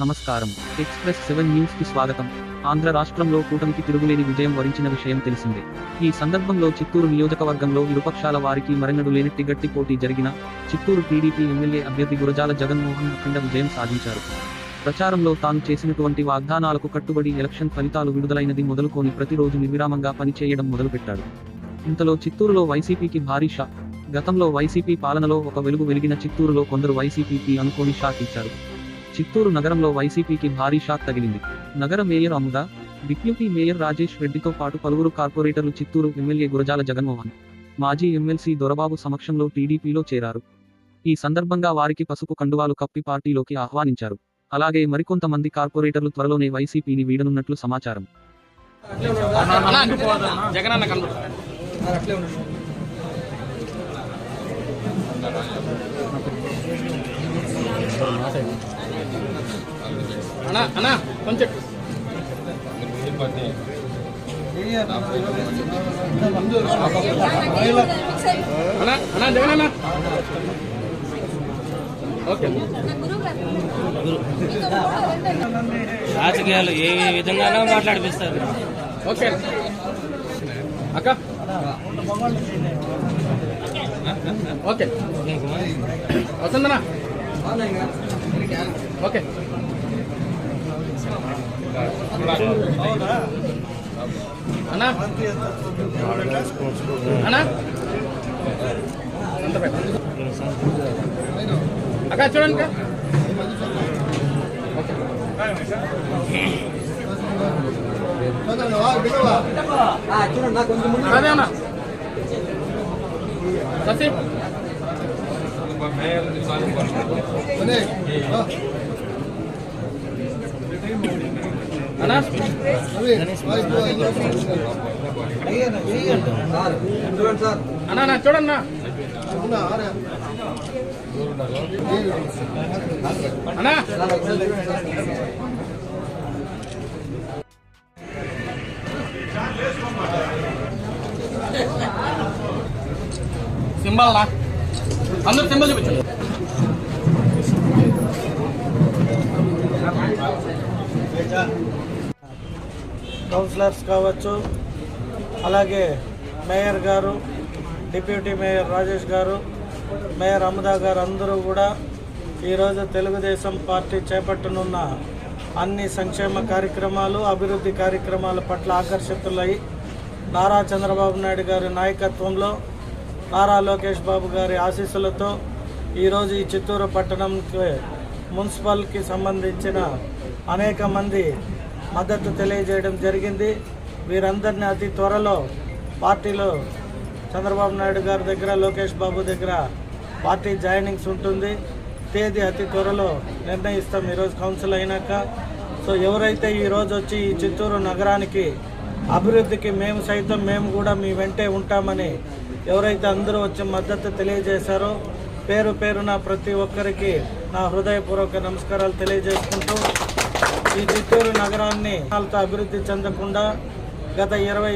నమస్కారం. Express seven న్యూస్కి స్వాగతం. ఆంధ్ర రాష్ట్రంలో కూటమికి తిరుగులేని విజయం వరించిన విషయం తెలిసిందే. ఈ సందర్భంలో చిత్తూరు నియోజకవర్గంలో ఇరుపక్షాల వారికి మరెన్నడు లేనట్టి గట్టి పోటీ జరిగిన చిత్తూరు టీడీపీ ఎమ్మెల్యే అభ్యర్థి గురజాల జగన్మోహన్ అఖండ విజయం సాధించారు. ప్రచారంలో తాను చేసినటువంటి వాగ్దానాలకు కట్టుబడి ఎలక్షన్ ఫలితాలు విడుదలైనది మొదలుకొని ప్రతిరోజు నిర్విరామంగా పనిచేయడం మొదలుపెట్టాడు. ఇంతలో చిత్తూరులో వైసీపీకి భారీ షాక్ గతంలో వైసీపీ పాలనలో ఒక వెలుగు వెలిగిన చిత్తూరులో కొందరు వైసీపీకి అనుకోని షాక్ ఇచ్చారు. చిత్తూరు నగరంలో వైసీపీకి భారీ షాక్ తగిలింది. నగర mayor Amuda deputy mayor Rajesh రెడ్డితో పాటు పలువురు కార్పొరేటర్లు చిత్తూరు ఎమ్మెల్యే గురజాల జగన్మోహన్ మాజీ ఎమ్మెల్సీ దొరబాబు సమక్షంలో టీడీపీలో చేరారు. ఈ సందర్భంగా వారికి పసుపు కండువాలు కప్పి పార్టీలోకి ఆహ్వానించారు. అలాగే మరికొంతమంది కార్పొరేటర్లు త్వరలోనే వైసీపీని వీడనున్నట్లు సమాచారం. జగన్ అన్న అన్నా కొంచెం. అన్నా అన్నా జగన్ అన్న. ఓకే. రాజకీయాలు ఏ విధంగానో మాట్లాడిపిస్తారు. ఓకే. అక్క. ఓకే. వస్తుందనా ఓకే. అన్నా? అన్నా. అక్క చూడండి. అదే అన్నా. ససి అన్నా అన్నా అన్నా చూడన్నా అన్నా సింబల్ నా అందరు సింబల్ చూపించండి. కౌన్సిలర్స్ కావచ్చు అలాగే మేయర్ గారు డిప్యూటీ మేయర్ రాజేష్ గారు మేయర్ అమదా గారు అందరూ కూడా ఈరోజు తెలుగుదేశం పార్టీ చేపట్టనున్న అన్ని సంక్షేమ కార్యక్రమాలు అభివృద్ధి కార్యక్రమాల పట్ల ఆకర్షితులై నారా చంద్రబాబు నాయుడు గారి నాయకత్వంలో నారా లోకేష్ బాబు గారి ఆశీస్సులతో ఈరోజు ఈ చిత్తూరు పట్టణంకి మున్సిపల్కి సంబంధించిన అనేక మంది మద్దతు తెలియజేయడం జరిగింది. వీరందరినీ అతి త్వరలో పార్టీలో చంద్రబాబు నాయుడు గారి దగ్గర లోకేష్ బాబు దగ్గర పార్టీ జాయినింగ్స్ ఉంటుంది. తేదీ అతి త్వరలో నిర్ణయిస్తాం ఈరోజు కౌన్సిల్ అయినాక. సో ఎవరైతే ఈరోజు వచ్చి ఈ చిత్తూరు నగరానికి అభివృద్ధికి మేము సైతం మేము కూడా మీ వెంటే ఉంటామని ఎవరైతే అందరూ వచ్చి మద్దతు తెలియజేశారో పేరు పేరున ప్రతి ఒక్కరికి నా హృదయపూర్వక నమస్కారాలు తెలియజేసుకుంటూ ఈ చిత్తూరు నగరాన్ని అభివృద్ధి చెందకుండా గత ఇరవై